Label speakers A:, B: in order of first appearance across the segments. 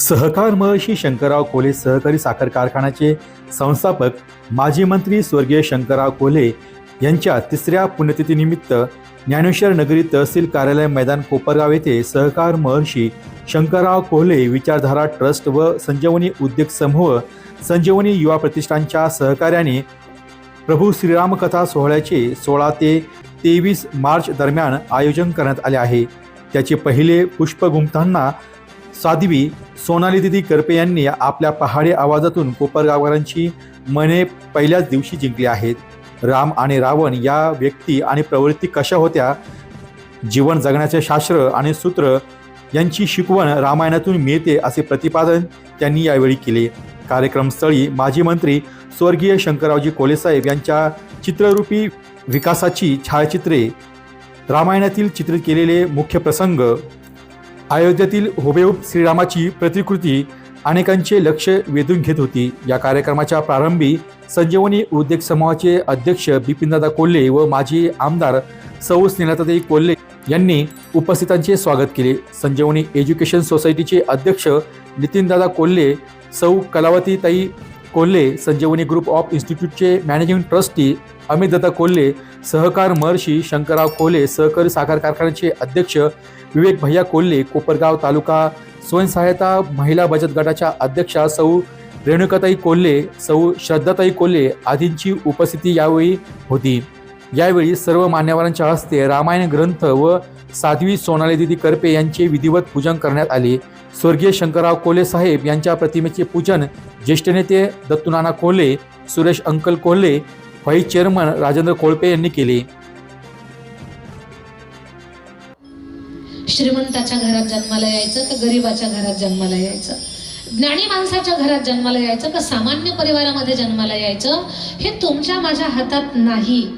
A: सहकार महर्षी शंकरराव कोले सहकारी साखर कारखान्याचे संस्थापक माजी मंत्री स्वर्गीय शंकरराव कोले यांच्या तिसऱ्या पुण्यतिथीनिमित्त ज्ञानेश्वर नगरी तहसील कार्यालय मैदान कोपरगाव येथे सहकार महर्षी शंकरराव कोहले विचारधारा ट्रस्ट व संजीवनी उद्योग समूह संजीवनी युवा प्रतिष्ठानच्या सहकार्याने प्रभू श्रीराम कथा सोहळ्याचे सोळा ते तेवीस मार्च दरम्यान आयोजन करण्यात आले आहे. त्याचे पहिले पुष्प गुंफताना साध्वी सोनाली दिदी करपे यांनी आपल्या पहाडी आवाजातून कोपरगावकरांची मने पहिल्याच दिवशी जिंकली आहेत. राम आणि रावण या व्यक्ती आणि प्रवृत्ती कशा होत्या? जीवन जगण्याचे शास्त्र आणि सूत्र यांची शिकवण रामायणातून मिळते असे प्रतिपादन त्यांनी यावेळी केले. कार्यक्रमस्थळी माजी मंत्री स्वर्गीय शंकररावजी कोलेसाहेब यांच्या चित्ररूपी विकासाची छायाचित्रे रामायणातील चित्रित केलेले मुख्य प्रसंग अयोध्येतील हुबेहूब श्रीरामाची प्रतिकृती अनेकांचे लक्ष वेधून घेत होती. या कार्यक्रमाच्या प्रारंभी संजीवनी उद्योग समूहाचे अध्यक्ष बिपिनदादा कोल्हे व माजी आमदार सौ स्नेहलताताई कोल्हे यांनी उपस्थितांचे स्वागत केले. संजीवनी एज्युकेशन सोसायटीचे अध्यक्ष नितीनदादा कोल्हे सौ कलावतीताई कोल्हे संजीवनी ग्रुप ऑफ इन्स्टिट्यूटचे मॅनेजिंग ट्रस्टी अमित दत्ता कोल्हे सहकार महर्षी शंकरराव कोल्हे सहकारी साखर कारखान्याचे अध्यक्ष विवेक भैया कोल्हे कोपरगाव तालुका स्वयंसहायता महिला बचत गटाच्या अध्यक्षा सौ रेणुकाताई कोल्हे सौ श्रद्धाताई कोल्हे आदींची उपस्थिती यावेळी होती. यावेळी सर्व मान्यवरांच्या हस्ते रामायण ग्रंथ व साध्वी सोनाली दिदी करपे यांचे विधिवत पूजन करण्यात आले. स्वर्गीय शंकरराव कोल्हे साहेब यांच्या प्रतिमेचे पूजन ज्येष्ठ नेते दत्तुनाना Kolhe Suresh uncle Kolhe vice chairman Rajendra Kolpe यांनी केले.
B: श्रीमंताच्या घरात जन्माला यायचं का गरीबाच्या घरात जन्माला यायचं? ज्ञानी माणसाच्या घरात जन्माला यायचं का सामान्य परिवारामध्ये जन्माला यायचं? हे तुमच्या माझ्या हातात नाही.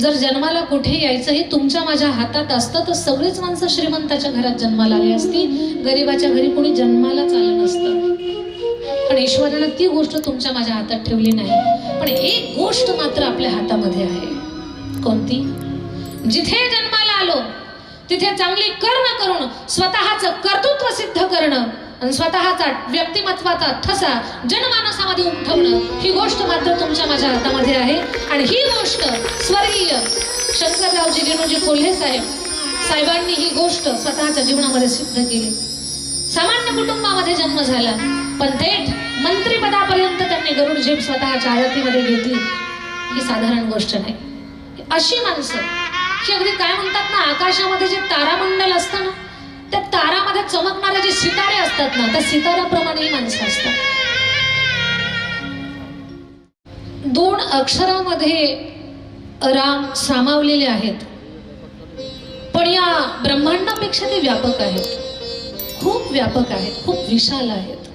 B: जर जन्माला कुठे यायचं हे तुमच्या माझ्या हातात असतं तर सगळीच माणसं श्रीमंताच्या घरात जन्माला आली असती. गरीबाच्या घरी कोणी जन्मालाच आलं नसतं. पण ईश्वरानं ती गोष्ट तुमच्या माझ्या हातात ठेवली नाही. पण एक गोष्ट मात्र आपल्या हातामध्ये आहे. कोणती? जिथे जन्माला आलो तिथे चांगली कर्म करून स्वतःचं कर्तृत्व सिद्ध करणं. आणि स्वतःचा व्यक्तिमत्वाचा ठसा जनमानसामध्ये उमटवणं ही गोष्ट मात्र तुमच्या माझ्या हातामध्ये आहे. आणि ही गोष्ट स्वर्गीय शंकररावजी रेणूजी कोल्हे साहेब साहेबांनी ही गोष्ट स्वतःच्या जीवनामध्ये सिद्ध केली. सामान्य कुटुंबामध्ये जन्म झाला पण थेट मंत्रीपदापर्यंत त्यांनी गरुड झेप स्वतःच्या आयातीमध्ये घेतली. ही साधारण गोष्ट नाही. अशी माणसं की अगदी काय म्हणतात ना आकाशामध्ये जे तारामंडल त्या तारामध्ये चमकणारे जे सितारे असतात ना त्या सिताराप्रमाणे ही माणसं असतात. दोन अक्षरामध्ये राम सामावलेले आहेत. पण या ब्रह्मांडापेक्षा ते व्यापक आहेत. खूप व्यापक आहेत खूप विशाल आहेत.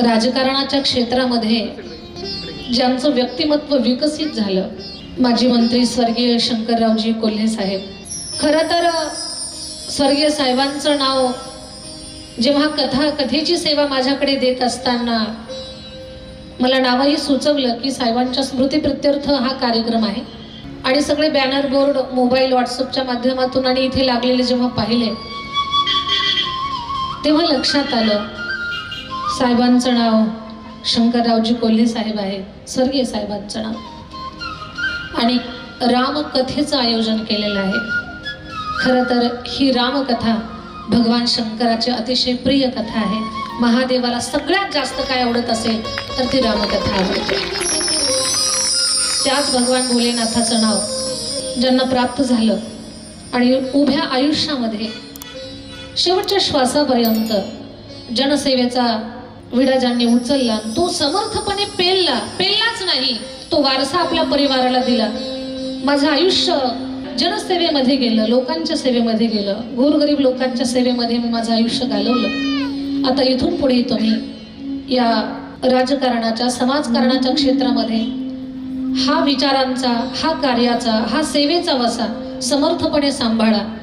B: राजकारणाच्या क्षेत्रामध्ये ज्यांचं व्यक्तिमत्व विकसित झालं माजी मंत्री स्वर्गीय शंकररावजी कोल्हे साहेब खरं तर स्वर्गीय साहेबांचं नाव जेव्हा कथा कथेची सेवा माझ्याकडे देत असताना मला नावही सुचवलं की साहेबांच्या स्मृती प्रत्यर्थ हा कार्यक्रम आहे. आणि सगळे बॅनर बोर्ड मोबाईल व्हॉट्सअपच्या माध्यमातून आणि इथे लागलेले जेव्हा पाहिले तेव्हा लक्षात आलं साहेबांचं नाव शंकररावजी कोल्हे साहेब आहे स्वर्गीय साहेबांचं नाव. आणि रामकथेचं आयोजन केलेलं आहे. खरं तर ही रामकथा भगवान शंकराची अतिशय प्रिय कथा आहे. महादेवाला सगळ्यात जास्त काय आवडत असेल तर ती रामकथा आवडते त्याच भगवान भोलेनाथाचं नाव ज्यांना प्राप्त झालं आणि उभ्या आयुष्यामध्ये शेवटच्या श्वासापर्यंत जनसेवेचा विडा ज्यांनी उचलला तो समर्थपणे पेलला. पेललाच नाही तो वारसा आपल्या परिवाराला दिला. माझं आयुष्य जनसेवेमध्ये गेलं लोकांच्या सेवेमध्ये गेलं गोरगरीब लोकांच्या सेवेमध्ये मी माझं आयुष्य घालवलं. आता इथून पुढे तुम्ही या राजकारणाच्या समाजकारणाच्या क्षेत्रामध्ये. हा विचारांचा हा कार्याचा हा सेवेचा वसा समर्थपणे सांभाळा.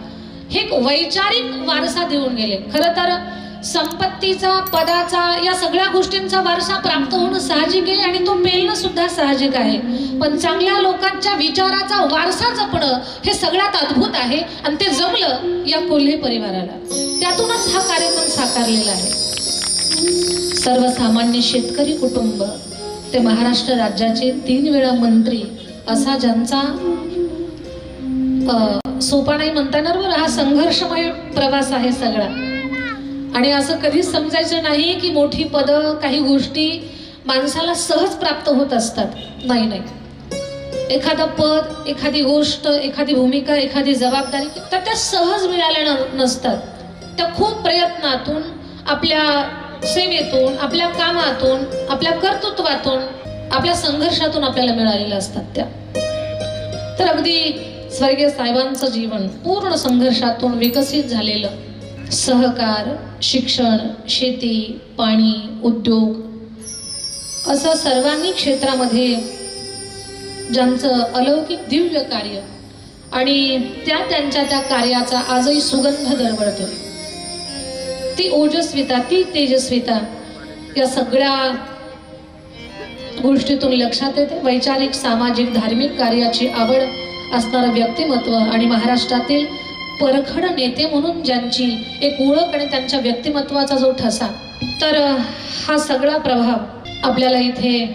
B: हे एक वैचारिक वारसा देऊन गेले. खरं तर संपत्तीचा पदाचा या सगळ्या गोष्टींचा वारसा प्राप्त होणं साहजिक आहे आणि तो मिळणं सुद्धा साहजिक आहे. पण चांगल्या लोकांच्या विचाराचा वारसा जपणं हे सगळ्यात अद्भुत आहे आणि ते जमलं या कोल्हे परिवाराला. त्यातूनच हा कार्यक्रम साकारलेला आहे. सर्वसामान्य शेतकरी कुटुंब ते महाराष्ट्र राज्याचे तीन वेळा मंत्री असा ज्यांचा सोपा नाही म्हणता येणार बरं हा संघर्षमय प्रवास आहे सगळा. आणि असं कधीच समजायचं नाही की मोठी पदं काही गोष्टी माणसाला सहज प्राप्त होत असतात. नाही नाही. एखादं पद एखादी गोष्ट एखादी भूमिका एखादी जबाबदारी तर त्या सहज मिळाल्या न- नसतात. त्या खूप प्रयत्नातून आपल्या सेवेतून आपल्या कामातून आपल्या कर्तृत्वातून आपल्या संघर्षातून आपल्याला मिळालेल्या असतात त्या. तर अगदी स्वर्गीय साहेबांचं जीवन पूर्ण संघर्षातून विकसित झालेलं सहकार शिक्षण शेती पाणी उद्योग असं सर्वांनी क्षेत्रामध्ये ज्यांचं अलौकिक दिव्य कार्य आणि त्या त्यांच्या त्या कार्याचा आजही सुगंध दरवळतो ती ओजस्विता ती तेजस्विता या सगळ्या गोष्टीतून लक्षात येते. वैचारिक सामाजिक धार्मिक कार्याची आवड असणारं व्यक्तिमत्व आणि महाराष्ट्रातील परखड नेते म्हणून ज्यांची एक ओळख आणि त्यांच्या व्यक्तिमत्वाचा जो ठसा तर हा सगळा प्रभाव आपल्याला इथे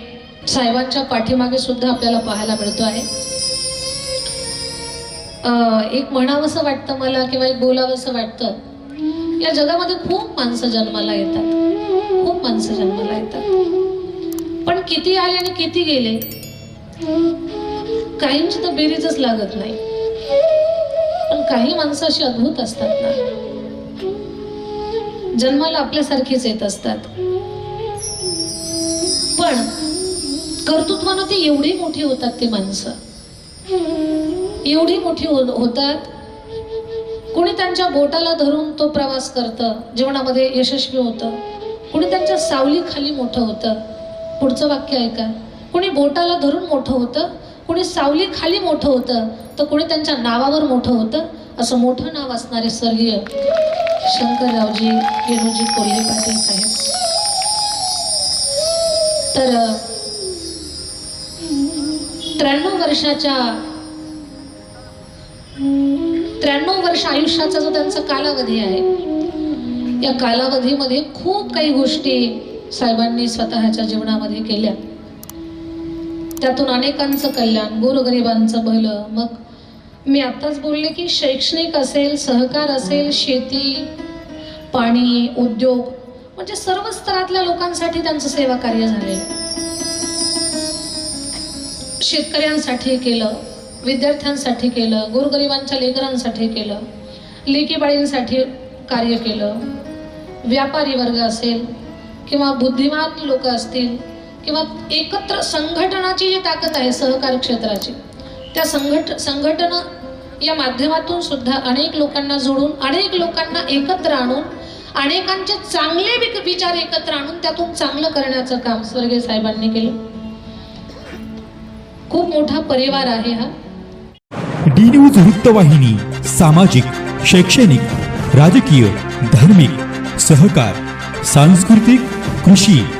B: साहेबांच्या पाठीमागे सुद्धा आपल्याला पाहायला मिळतो आहे. एक म्हणावंसं वाटतं मला किंवा एक बोलावंसं वाटतं या जगामध्ये खूप माणसं जन्माला येतात. खूप माणसं जन्माला येतात. पण किती आले आणि किती गेले? काहींची तर बेरीजच लागत नाही. काही माणसं अशी अद्भुत असतात ना. जन्माला आपल्यासारखीच येत असतात. पण कर्तृत्वानं ते एवढी मोठी होतात ती माणसं. एवढी मोठी हो, होतात. कोणी त्यांच्या बोटाला धरून तो प्रवास करतं जीवनामध्ये यशस्वी होतं. कोणी त्यांच्या सावलीखाली मोठं होतं. पुढचं वाक्य ऐका कोणी बोटाला धरून मोठं होतं कोणी सावली खाली मोठं होतं तर कोणी त्यांच्या नावावर मोठं होतं. असं मोठं नाव असणारे स्वर्गीय शंकररावजी वेणूजी कोल्हे पाटील साहेब. तर त्र्याण्णव वर्षाच्या त्र्याण्णव वर्ष आयुष्याचा जो त्यांचा कालावधी आहे या कालावधीमध्ये खूप काही गोष्टी साहेबांनी स्वतःच्या जीवनामध्ये केल्या. त्यातून अनेकांचं कल्याण गोरगरिबांचं भलं. मग मी आत्ताच बोलले की शैक्षणिक असेल सहकार असेल शेती पाणी उद्योग म्हणजे सर्व स्तरातल्या लोकांसाठी त्यांचं सेवा कार्य झाले. शेतकऱ्यांसाठी केलं विद्यार्थ्यांसाठी केलं गोरगरिबांच्या लेकरांसाठी केलं लेकीबाळींसाठी कार्य केलं. व्यापारी वर्ग असेल किंवा बुद्धिमान लोक असतील किंवा एकत्र संघटनाची जी ताकद आहे सहकार क्षेत्राची त्या संघट संघटना या माध्यमातून सुद्धा अनेक लोकांना जोडून अनेक लोकांना एकत्र आणून अनेकांचे चांगले विचार एकत्र आणून त्यातून चांगलं करण्याचं काम स्वर्गीय साहेबांनी केलं. खूप मोठा परिवार आहे हा.
C: डी न्यूज वृत्तवाहिनी सामाजिक शैक्षणिक राजकीय धार्मिक सहकार सांस्कृतिक कृषी.